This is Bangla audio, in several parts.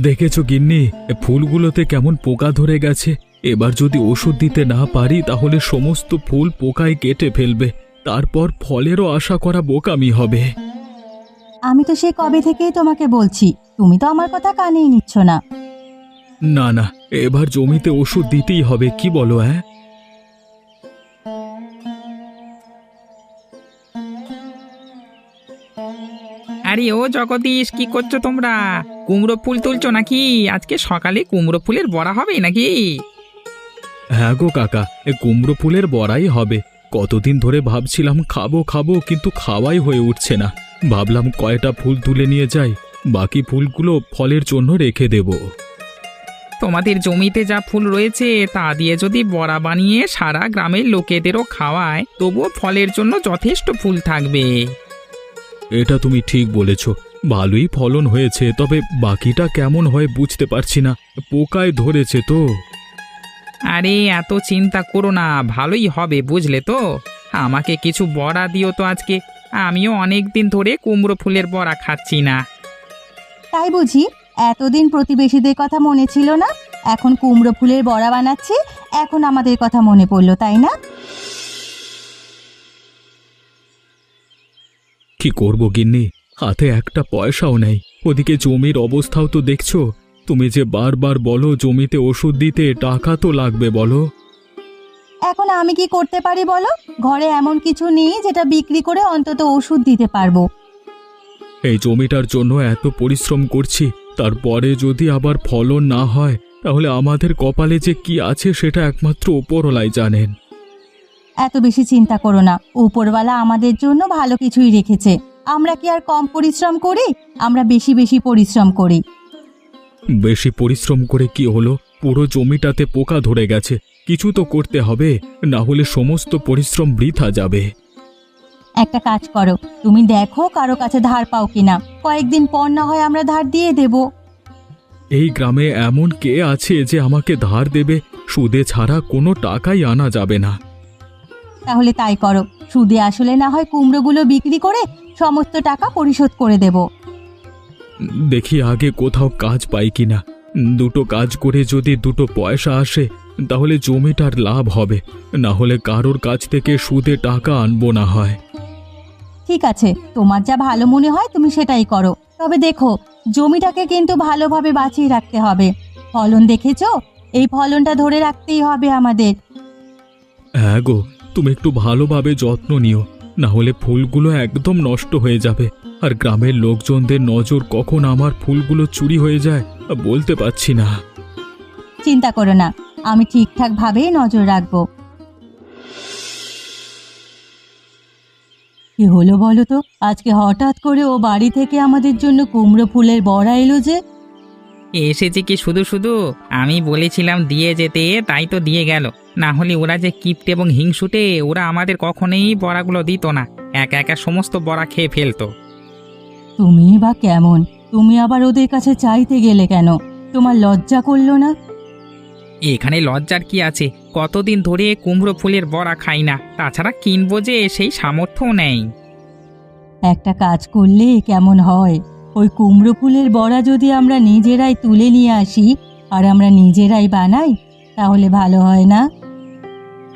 দেখেছ গিন্নি এ ফুলগুলোতে কেমন পোকা ধরে গেছে। এবার যদি ওষুধ দিতে না পারি তাহলে সমস্ত ফুল পোকায় কেটে ফেলবে। তারপর ফলেরও আশা করা বোকামি হবে। আমি তো সে কবে থেকেই তোমাকে বলছি তুমি তো আমার কথা কানেই নিচ্ছ না। না না এবার জমিতে ওষুধ দিতেই হবে কি বলো হ্যাঁ আরে ও জগদীশ কি করছ তোমরা? কুমড়ো ফুল তুলছো নাকি? আজকে সকালে কুমড়ো ফুলের বড়া হবে নাকি? হ্যাঁ গো কাকা এ কুমড়ো ফুলের বড়াই হবে। কতদিন ধরে ভাবছিলাম খাব খাব কিন্তু খাওয়াই হয়ে উঠছে না। ভাবলাম কয়টা ফুল তুলে নিয়ে যাই বাকি ফুলগুলো ফলের জন্য রেখে দেবো। তোমাদের জমিতে যা ফুল রয়েছে তা দিয়ে যদি বড়া বানিয়ে সারা গ্রামের লোকেদেরও খাওয়ায় তবুও ফলের জন্য যথেষ্ট ফুল থাকবে। এটা তুমি ঠিক বলেছ। ভালোই ফলন হয়েছে তবে বাকিটা কেমন হয় বুঝতে পারছি না। পোকায় ধরেছে তো। আরে এত চিন্তা করো না ভালোই হবে বুঝলে তো? আমাকে কিছু বড়া দিও তো আজকে। আমিও অনেক দিন ধরে কুমড়ো ফুলের বড়া খাচ্ছি না। তাই বুঝি এতদিন প্রতিবেশীদের কথা মনে ছিল না? এখন কুমড়ো ফুলের বড়া বানাচ্ছি এখন আমাদের কথা মনে পড়ল তাই না? কি করব গিন্নি? হাতে একটা পয়সাও নেই। ওদিকে জমির অবস্থাও তো দেখছ? তুমি যে বারবার বলো জমিতে ওষুধ দিতে টাকা তো লাগবে বলো। এখন আমি কি করতে পারি বলো? ঘরে এমন কিছু নেই যেটা বিক্রি করে অন্তত ওষুধ দিতে পারব। এই জমিটার জন্য এত পরিশ্রম করছি তারপরে যদি আবার ফলন না হয় তাহলে আমাদের কপালে যে কি আছে সেটা একমাত্র ওপরলাই জানেন। এত বেশি চিন্তা করো না। উপরওয়ালা আমাদের জন্য ভালো কিছুই রেখেছে। আমরা কি আর কম পরিশ্রম করি? আমরা বেশি বেশি পরিশ্রম করি। বেশি পরিশ্রম করে কি হলো? পুরো জমিটাতে পোকা ধরে গেছে। কিছু তো করতে হবে না হলে সমস্ত পরিশ্রম বৃথা যাবে। একটা কাজ করো তুমি দেখো কারও কাছে ধার পাও কিনা। কয়েকদিন পর না হয় আমরা ধার দিয়ে দেব। এই গ্রামে এমন কে আছে যে আমাকে ধার দেবে? সুদে ছাড়া কোনো টাকাই আনা যাবে না। তাহলে তাই করো। সুদে আসলে না হয় কুমড়োগুলো বিক্রি করে সমস্ত টাকা পরিশোধ করে দেব। দেখি আগে কোথাও কাজ পাই কিনা। দুটো কাজ করে যদি দুটো পয়সা আসে তাহলে জমিটার লাভ হবে। না হলে কারোর কাছ থেকে সুদে টাকা আনব না হয়। ঠিক আছে তোমার যা ভালো মনে হয় তুমি সেটাই করো। তবে দেখো জমিটাকে কিন্তু ভালোভাবে বাঁচিয়ে রাখতে হবে। ফলন দেখেছ? এই ফলনটা ধরে রাখতেই হবে আমাদের। হ্যাঁ গো তুমি একটু ভালোভাবে যত্ন নিও। না হলে ফুলগুলো একদম নষ্ট হয়ে যাবে। আর গ্রামের লোকজনদের নজর কখন আমার ফুলগুলো চুরি হয়ে যায় বলতে পারছি না। চিন্তা করো না, আমি ঠিকঠাক ভাবেই নজর রাখব। কি হলো বলো তো? আজকে হঠাৎ করে ও বাড়ি থেকে আমাদের জন্য কুমড়ো ফুলের বড়া এলো যে। এসেছে কি শুধু শুধু? আমি বলেছিলাম দিয়ে যেতে তাই তো দিয়ে গেল। না হলে ওরা যে কিপ্টে এবং হিংসুটে ওরা আমাদের কখনোই বড়াগুলো দিত না। একা একা সমস্ত বড়া খেয়ে ফেলতো। তুমি বা কেমন? তুমি আবার ওদের কাছে চাইতে গেলে কেন? তোমার লজ্জা করল না? এখানে লজ্জার কি আছে? কতদিন ধরে কুমড়ো ফুলের বড়া খাই না। তাছাড়া কিনবো যে সেই সামর্থ্যও নেই। একটা কাজ করলে কেমন হয়? ওই কুমড়ো ফুলের বড়া যদি আমরা নিজেরাই তুলে নিয়ে আসি আর আমরা নিজেরাই বানাই তাহলে ভালো হয় না?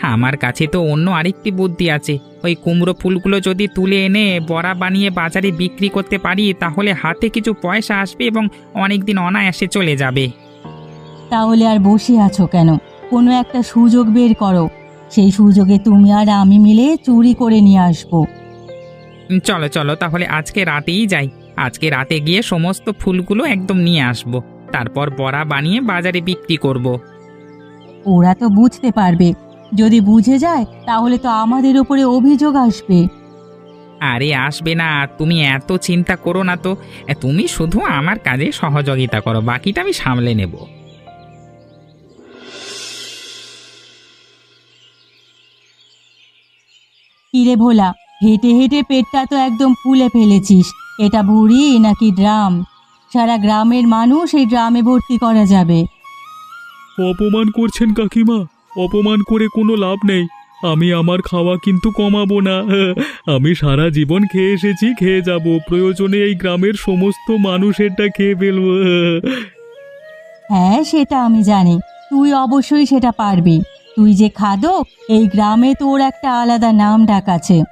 আমার কাছে তো অন্য আরেকটি বুদ্ধি আছে। ওই কুমড়ো ফুলগুলো যদি তুলে এনে বড়া বানিয়ে বাজারে বিক্রি করতে পারি তাহলে হাতে কিছু পয়সা আসবে এবং অনেক দিন অনায়াসে চলে যাবে। তাহলে আর বসে আছো কেন? কোনো একটা সুযোগ বের করো। সেই সুযোগে তুমি আর আমি মিলে চুরি করে নিয়ে আসব। চলো চলো তাহলে আজকে রাতেই যাই। আজকে রাতে গিয়ে সমস্ত ফুলগুলো একদম নিয়ে আসব। তারপর বড়া বানিয়ে বাজারে বিক্রি করব। ওরা তো বুঝতে পারবে। যদি বুঝে যায় তাহলে তো আমাদের উপরে অভিযোগ আসবে। আরে আসবে না তুমি এত চিন্তা করো না তো। তুমি শুধু আমার কাজে সহযোগিতা করো বাকিটা আমি সামলে নেব। কিরে ভোলা হেঁটে হেঁটে পেটটা তো একদম ফুলে ফেলেছিস। এটা ভুড়ি নাকি ড্রাম? সারা গ্রামের মানুষ এই ড্রামে ভর্তি করা যাবে। অপমান করছেন কাকিমা। অপমান করে কোনো লাভ নেই। আমি আমার খাওয়া কিন্তু কমাবো না। আমি সারা জীবন খেয়ে এসেছি খেয়ে যাব। প্রয়োজনে এই গ্রামের সমস্ত মানুষেরটা খেয়ে ফেলব। হ্যাঁ সেটা আমি জানি। তুই অবশ্যই সেটা পারবি। তুই যে খাদক এই গ্রামে তোর একটা আলাদা নাম ডাক আছে।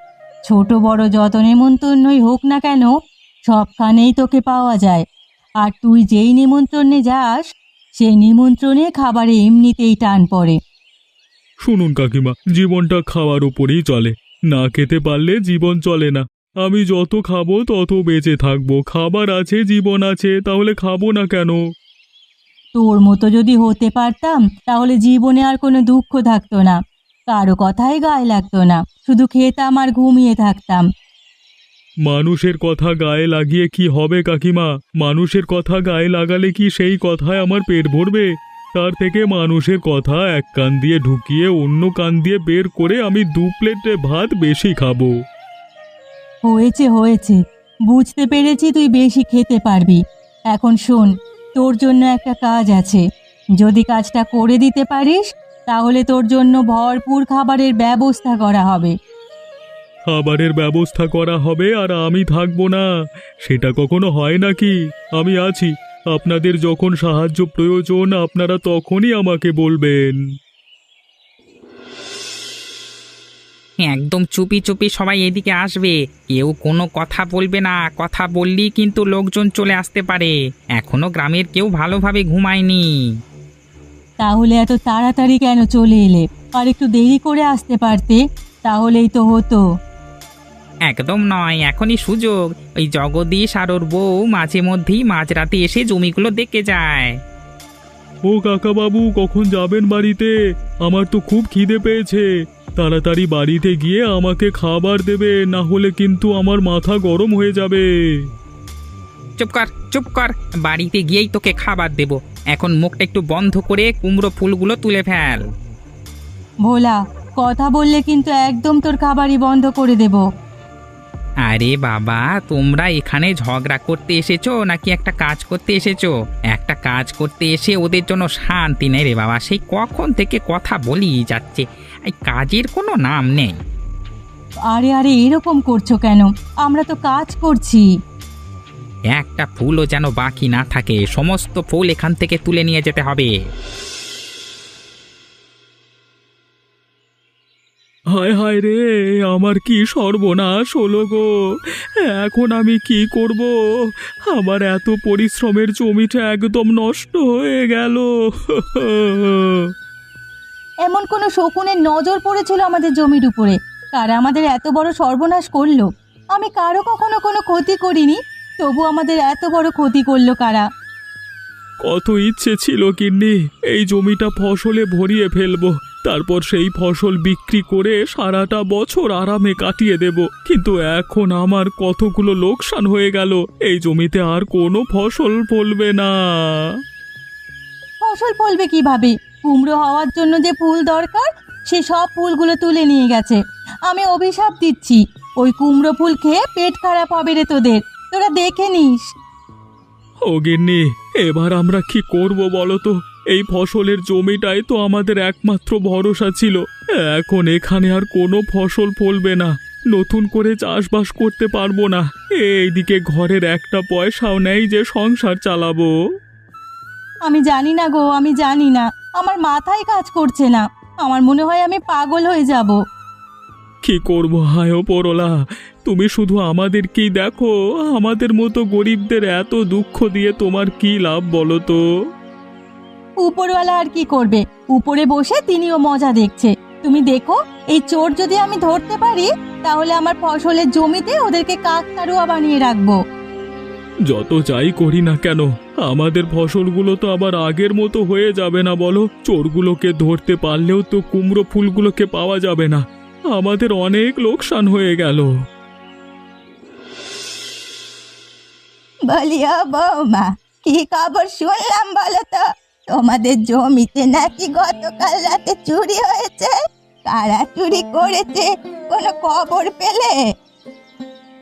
ছোট বড় যত নেমন্তন্নই হোক না কেন সবখানেই তোকে পাওয়া যায়। আর তুই যেই নিমন্ত্রণে যাস সেই নিমন্ত্রণে খাবারে এমনিতেই টান পড়ে। শুনুন কাকিমা জীবনটা খাওয়ার উপরেই চলে। না খেতে পারলে জীবন চলে না। আমি যত খাব তত বেঁচে থাকব। খাবার আছে জীবন আছে তাহলে খাব না কেন? তোর মতো যদি হতে পারতাম তাহলে জীবনে আর কোনো দুঃখ থাকতো না। কারও কথাই গায়ে লাগতো না। শুধু খেতাম আর ঘুমিয়ে থাকতাম। মানুষের কথা গায়ে লাগিয়ে কি হবে, কাকিমা? মানুষের কথা গায়ে লাগালে কি সেই কথায় আমার পেট ভরবে? তার থেকে মানুষের কথা এক কান দিয়ে ঢুকিয়ে অন্য কান দিয়ে বের করে আমি দু প্লেটে ভাত বেশি খাব। হয়েছে হয়েছে। বুঝতে পেরেছি তুই বেশি খেতে পারবি। এখন শোন, তোর জন্য একটা কাজ আছে। যদি কাজটা করে দিতে পারিস, তাহলে তোর জন্য ভরপুর খাবারের ব্যবস্থা করা হবে। খাবারের ব্যবস্থা করা হবে আর আমি থাকব না। সেটা কখনো হয় নাকি? আমি আছি। আপনাদের যখন সাহায্য প্রয়োজন আপনারা তখনই আমাকে বলবেন। একদম চুপি চুপি সবাই এদিকে আসবে। কেউ কোনো কথা বলবে না। কথা বললেই কিন্তু লোকজন চলে আসতে পারে। এখনও গ্রামের কেউ ভালোভাবে ঘুমায়নি। তাহলে এত তাড়াতাড়ি কেন চলে এলে? আর একটু দেরি করে আসতে পারতে? তাহলেই তো হতো। একদম নয় এখনই সুযোগ। ওই জগদীশ আর ওর বউ মাঝে মধ্যেই মাঝরাতে এসে জমিগুলো দেখে যায়। ও কাকাবাবু কখন যাবেন বাড়িতে? আমার তো খুব খিদে পেয়েছে। তাড়াতাড়ি বাড়িতে গিয়ে আমাকে খাবার দেবে না হলে কিন্তু আমার মাথা গরম হয়ে যাবে। চুপ কর চুপ কর। বাড়িতে গিয়েই তোকে খাবার দেব। এখন মুখটা একটু বন্ধ করে কুমড়ো ফুলগুলো তুলে ফেল। ভোলা কথা বললে কিন্তু একদম তোর খাবারই বন্ধ করে দেব। আরে বাবা তোমরা এখানে ঝগড়া করতে এসেছ নাকি একটা কাজ করতে এসেছ? একটা কাজ করতে এসে ওদের জন্য শান্তি নেই রে বাবা সেই কখন থেকে কথা বলি যাচ্ছে। এই কাজের কোনো নাম নেই। আরে আরে এরকম করছ কেন? আমরা তো কাজ করছি। একটা ফুলও যেন বাকি না থাকে সমস্ত ফুল এখান থেকে তুলে নিয়ে যেতে হবে। হায় হায় রে আমার কি সর্বনাশ হলো গো? এখন আমি কি করব? আমার এত পরিশ্রমের জমিটা একদম নষ্ট হয়ে গেল। এমন কোনো শকুনের নজর পড়েছিল আমাদের জমির উপরে। কারা আমাদের এত বড় সর্বনাশ করল। আমি কারও কখনো কোনো ক্ষতি করিনি তবু আমাদের এত বড় ক্ষতি করল কারা? কত ইচ্ছে ছিল কিন্নি এই জমিটা ফসলে ভরিয়ে ফেলব। তারপর সেই ফসল বিক্রি করে সারাটা বছর আরামে কাটিয়ে দেব। কিন্তু এখন আমার কতগুলো লোকসান হয়ে গেল। এই জমিতে আর কোনো ফসল ফলবে না। ফসল ফলবে কীভাবে? কুমড়ো হওয়ার জন্য যে ফুল দরকার সে সব ফুলগুলো তুলে নিয়ে গেছে। আমি অভিশাপ দিচ্ছি। ওই কুমড়ো ফুল খেয়ে পেট খারাপ হবে রে তোদের। তোরা দেখে নিস। ও গিন্নি এবার আমরা কি করব বলো তো? এই ফসলের জমিটাই তো আমাদের একমাত্র ভরসা ছিল। এখন এখানে আর কোনো ফসল ফলবে না। নতুন করে চাষবাস করতে পারব না। এইদিকে ঘরের একটা পয়সাও নেই যে সংসার চালাবো। আমি জানি না গো আমি জানি না। আমার মাথায় কাজ করছে না। আমার মনে হয় আমি পাগল হয়ে যাব। কি করব হায় পরলা তুমি শুধু আমাদেরকেই দেখো। আমাদের মতো গরিবদের এত দুঃখ দিয়ে তোমার কি লাভ বলো তো? উপরওয়ালা আর কি করবে? উপরে বসে তিনিও মজা দেখছে। তুমি দেখো এই চোর যদি আমি ধরতে পারি তাহলে আমার ফসলের জমিতে ওদেরকে কাকতারুয়া বানিয়ে রাখব। যত যাই করি না কেন আমাদের ফসলগুলো তো আবার আগের মতো হয়ে যাবে না বলো? চোরগুলোকে ধরতে পারলেও তো কুমড়ো ফুলগুলোকে পাওয়া যাবে না। আমাদের অনেক লোকসান হয়ে গেল। বলিও বৌমা কি খবর শুনলাম বলো তো? তোমাদের জমিতে নাকি গতকাল রাতে চুরি হয়েছে? কারা চুরি করেছে? কোনো খবর পেলে?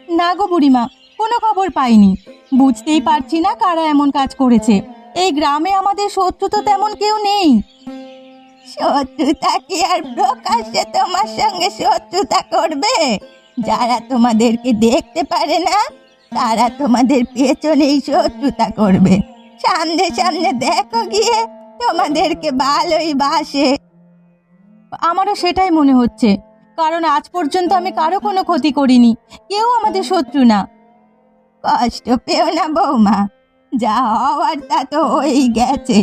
না গো বুড়িমা কোনো খবর পাইনি। বুঝতেই পারছি না কারা এমন কাজ করেছে। এই গ্রামে আমাদের শত্রু তো তেমন কেউ নেই। শত্রুতা কি আর প্রকাশ্যে তোমার সঙ্গে শত্রুতা করবে? যারা তোমাদেরকে দেখতে পারে না তারা তোমাদের পেছনেই শত্রুতা করবে। সামনে সামনে দেখো গিয়ে তোমাদেরকে ভালোই বাসে। আমারও সেটাই মনে হচ্ছে কারণ আজ পর্যন্ত আমি কারও কোনো ক্ষতি করিনি কেউ আমাদের শত্রু না। কষ্ট পেও না বৌমা যা হওয়ার তা তো হয়েই গেছে।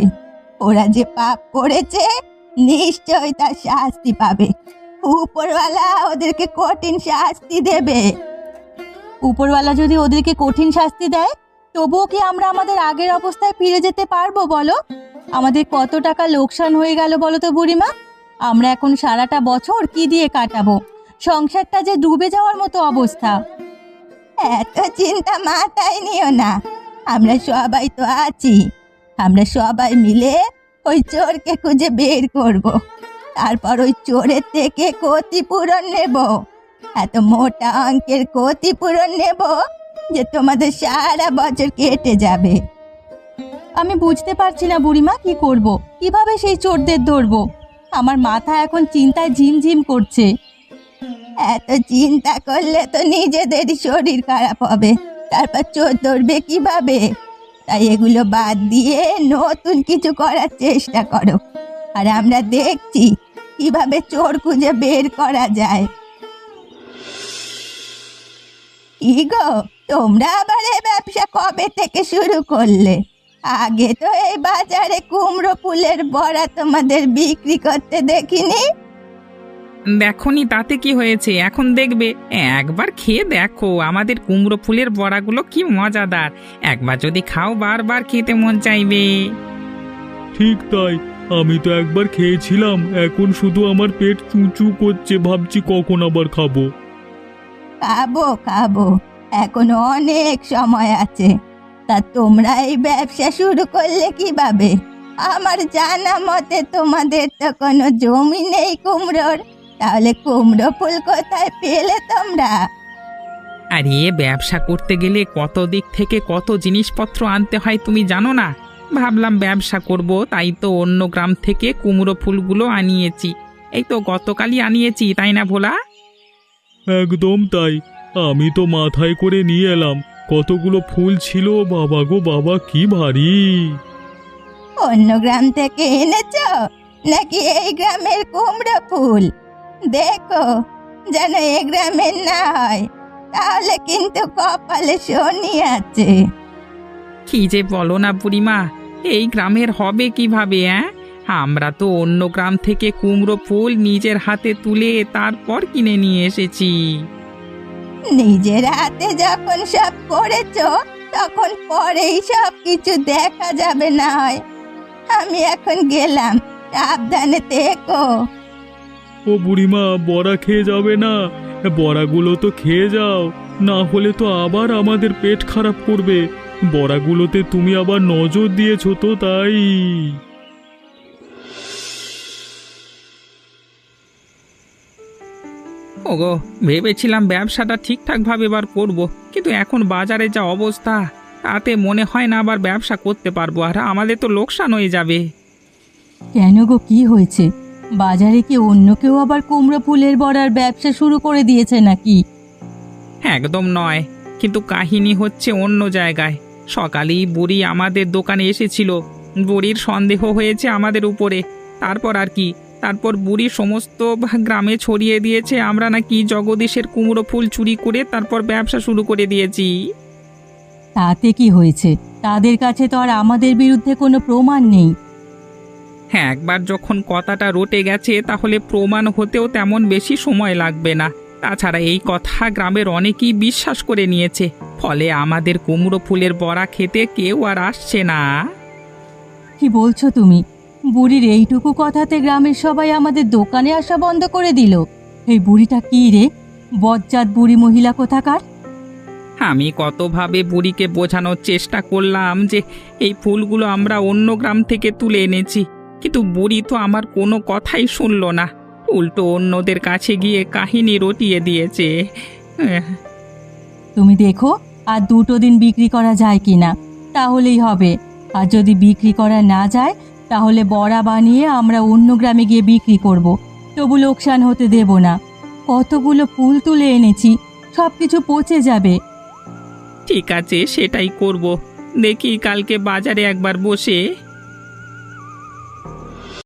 ওরা যে পাপ করেছে নিশ্চয়ই তার শাস্তি পাবে। উপরওয়ালা ওদেরকে কঠিন শাস্তি দেবে। উপরওয়ালা যদি ওদেরকে কঠিন শাস্তি দেয় তবুও কি আমরা আমাদের আগের অবস্থায় ফিরে যেতে পারব, বলো? আমাদের কত টাকা লোকসান হয়ে গেল, বলো তো বুড়িমা? আমরা এখন সারাটা বছর কি দিয়ে কাটাবো? সংসারটা যে ডুবে যাওয়ার মতো অবস্থা। এত চিন্তা মাথায় নিও না। আমরা সবাই তো আছি। আমরা সবাই মিলে ওই চোরকে খুঁজে বের করব। তারপর ওই চোরের থেকে ক্ষতিপূরণ নেব। এত মোটা অঙ্কের ক্ষতিপূরণ নেব। যে তোমাদের সারা বছর কেটে যাবে। আমি বুঝতে পারছি না বুড়িমা, কি করব? কীভাবে সেই চোরদের ধরবো? আমার মাথা এখন চিন্তায় ঝিমঝিম করছে। এত চিন্তা করলে তো নিজেদেরই শরীর খারাপ হবে। তারপর চোর ধরবে কীভাবে? তাই এগুলো বাদ দিয়ে নতুন কিছু করার চেষ্টা করো। আর আমরা দেখছি কীভাবে চোর খুঁজে বের করা যায়। কি গো তোমরা আবার এই ব্যবসা কবে থেকে শুরু করলে? আগে তো এই বাজারে কুমড়ো ফুলের বড়া তোমাদের বিক্রি করতে দেখিনি। দেখনি তাতে কি হয়েছে এখন দেখবে। একবার খেয়ে দেখো আমাদের কুমড়ো ফুলের বড়াগুলো কি মজাদার। একবার যদি খাও বারবার খেতে মন চাইবে। ঠিক তাই আমি তো একবার খেয়েছিলাম এখন শুধু আমার পেট চুচু করছে ভাবছি কখন আবার খাব। খাব খাব। এখনও অনেক সময় আছে। তা তোমরা এই ব্যবসা শুরু করলে কীভাবে? আমার জানা মতে তোমাদের তো কোনো জমি নেই কুমড়োর। তাহলে কুমড়ো ফুল কোথায় পেলে তোমরা? আরে, ব্যবসা করতে গেলে কত দিক থেকে কত জিনিসপত্র আনতে হয় তুমি জানো না? ভাবলাম ব্যবসা করব, তাই তো অন্য গ্রাম থেকে কুমড়ো ফুলগুলো আনিয়েছি। এই তো গতকালই আনিয়েছি, তাই না ভোলা? একদম তাই। আমি তো মাথায় করে নিয়ে এলাম। কতগুলো ফুল ছিল বাবা গো বাবা কি ভারী। অন্য গ্রাম থেকে এনেছো? নাকি এই গ্রামের কুমড়ো ফুল? দেখো যেন এই গ্রামের না হয়। তাহলে কিন্তু কপালে শনি আছে। কি যে বলো না বুড়িমা এই গ্রামের হবে কীভাবে হ্যাঁ আমরা তো অন্য গ্রাম থেকে কুমড়ো ফুল নিজের হাতে তুলে তারপর কিনে নিয়ে এসেছি। নিজের হাতে যখন সব করেছ তখন পরেই সব কিছু দেখা যাবে না হয় আমি এখন গেলাম সাবধানে থেকো। ও বুড়িমা বড়া খেয়ে যাবে না। বড়াগুলো তো খেয়ে যাও না হলে তো আবার আমাদের পেট খারাপ করবে। বড়াগুলোতে তুমি আবার নজর দিয়েছ তো তাই। ওগো ভেবেছিলাম ব্যবসাটা ঠিকঠাকভাবে এবার করব কিন্তু এখন বাজারে যা অবস্থা তাতে মনে হয় না আবার ব্যবসা করতে পারব আর আমাদের তো লোকসান হয়ে যাবে। কেন গো কি হয়েছে? বাজারে কি অন্য কেউ আবার কুমড়ো ফুলের বড়ার ব্যবসা শুরু করে দিয়েছে নাকি? একদম নয় কিন্তু কাহিনী হচ্ছে অন্য জায়গায়। সকালেই বুড়ি আমাদের দোকানে এসেছিল বুড়ির সন্দেহ হয়েছে আমাদের উপরে তারপর আর কি তারপর বুড়ি সমস্ত গ্রামে ছড়িয়ে দিয়েছে আমরা নাকি জগদীশের কুমড়ো ফুল চুরি করে তারপর ব্যবসা শুরু করে দিয়েছি। তাতে কি হয়েছে? তাদের কাছে তো আর আমাদের বিরুদ্ধে কোনো প্রমাণ নেই। হ্যাঁ একবার যখন কথাটা রটে গেছে তাহলে প্রমাণ হতেও তেমন বেশি সময় লাগবে না। তাছাড়া এই কথা গ্রামের অনেকেই বিশ্বাস করে নিয়েছে। ফলে আমাদের কুমড়ো ফুলের বড়া খেতে কেউ আর আসছে না। কি বলছো তুমি? বুড়ির এইটুকু কথাতে গ্রামের সবাই আমাদের দোকানে আসা বন্ধ করে দিল। এই বুড়িটা কি রে? বজ্জাত বুড়ি মহিলা কোথাকার? আমি কতভাবে বুড়িকে বোঝানোর চেষ্টা করলাম যে এই ফুলগুলো আমরা অন্য গ্রাম থেকে তুলে এনেছি কিন্তু বুড়ি তো আমার কোনো কথাই শুনলো না। উল্টো অন্যদের কাছে গিয়ে কাহিনী রটিয়ে দিয়েছে। তুমি দেখো আর দুটো দিন বিক্রি করা যায় কি না তাহলেই হবে। আর যদি বিক্রি করা না যায় তাহলে বড়া বানিয়ে আমরা অন্য গ্রামে গিয়ে বিক্রি করব। তবু লোকসান হতে দেব না। কতগুলো ফুল তুলে এনেছি সব কিছু পচে যাবে। ঠিক আছে, সেটাই করব। দেখি কালকে বাজারে একবার বসে